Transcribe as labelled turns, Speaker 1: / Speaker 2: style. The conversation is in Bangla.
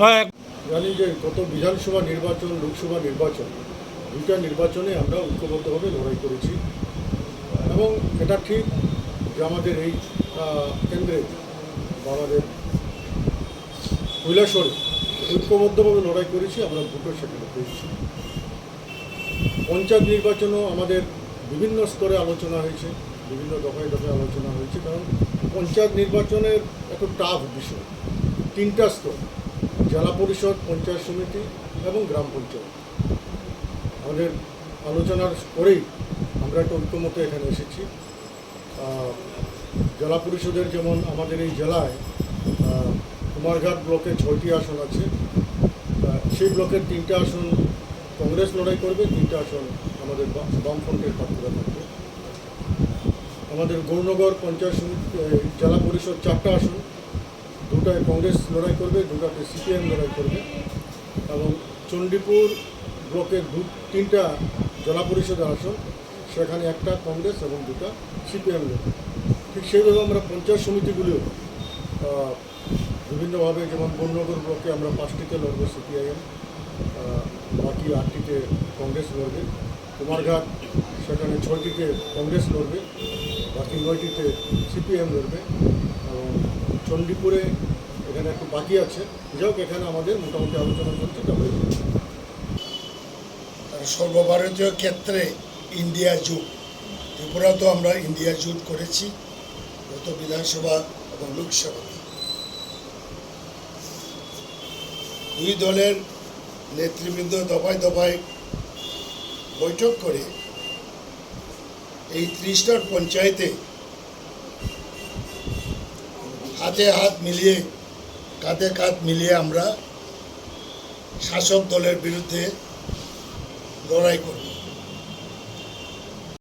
Speaker 1: হ্যাঁ।
Speaker 2: যে গত বিধানসভা নির্বাচন, লোকসভা নির্বাচন, দুইটা নির্বাচনে আমরা ঐক্যবদ্ধভাবে লড়াই করেছি। এবং এটা ঠিক যে আমাদের এই কেন্দ্রে আমাদের কৈলাসরে ঐক্যবদ্ধভাবে লড়াই করেছি, আমরা ভোটও সেখানে পেয়েছি। পঞ্চায়েত নির্বাচনও আমাদের বিভিন্ন স্তরে আলোচনা হয়েছে, বিভিন্ন দফায় দফায় আলোচনা হয়েছে, কারণ পঞ্চায়েত নির্বাচনের একটু টাফ বিষয়। তিনটা স্তর, জেলা পরিষদ, পঞ্চায়েত সমিতি এবং গ্রাম পঞ্চায়েত। আমাদের আলোচনার পরেই আমরা একটা ঐক্যমতে এখানে এসেছি। জেলা পরিষদের যেমন আমাদের এই জেলায় কুমারঘাট ব্লকে ছয়টি আসন আছে। সেই ব্লকের তিনটা আসন কংগ্রেস লড়াই করবে, তিনটা আসন আমাদের বামফ্রন্টের প্রার্থীরা থাকবে। আমাদের গৌরনগর পঞ্চায়েত সমিতি জেলা পরিষদ চারটা আসন। দুটায় কংগ্রেস লড়াই করবে, দুটাতে সিপিএম লড়াই করবে। এবং চণ্ডীপুর ব্লকের দু, তিনটা জেলা পরিষদের আসন সেখানে একটা কংগ্রেস এবং দুটা সিপিএম লড়বে ঠিক সেইভাবে আমরা পঞ্চায়েত সমিতিগুলিও বিভিন্নভাবে যেমন বননগর ব্লকে আমরা পাঁচটিতে লড়বো সিপিআইএম বাকি আটটিতে কংগ্রেস লড়বে। কুমারঘাট, সেখানে ছয়টিতে কংগ্রেস লড়বে, বাকি নয়টিতে সিপিএম লড়বে। এবং চণ্ডীপুরে এখানে একটু বাকি আছে। যাই এখানে আমাদের মোটামুটি আলোচনা চলছে তবে
Speaker 3: সর্বভারতীয় ক্ষেত্রে ইন্ডিয়া জোট। ত্রিপুরা তো আমরা ইন্ডিয়া জুট করেছি, গত বিধানসভা এবং লোকসভা। দুই দলের নেতৃবৃন্দ দফায় দফায় বৈঠক করে এই ত্রিশটার পঞ্চায়েতে হাতে হাত মিলিয়ে কাঁধে কাঁধ মিলিয়ে আমরা শাসক দলের বিরুদ্ধে লড়াই করব।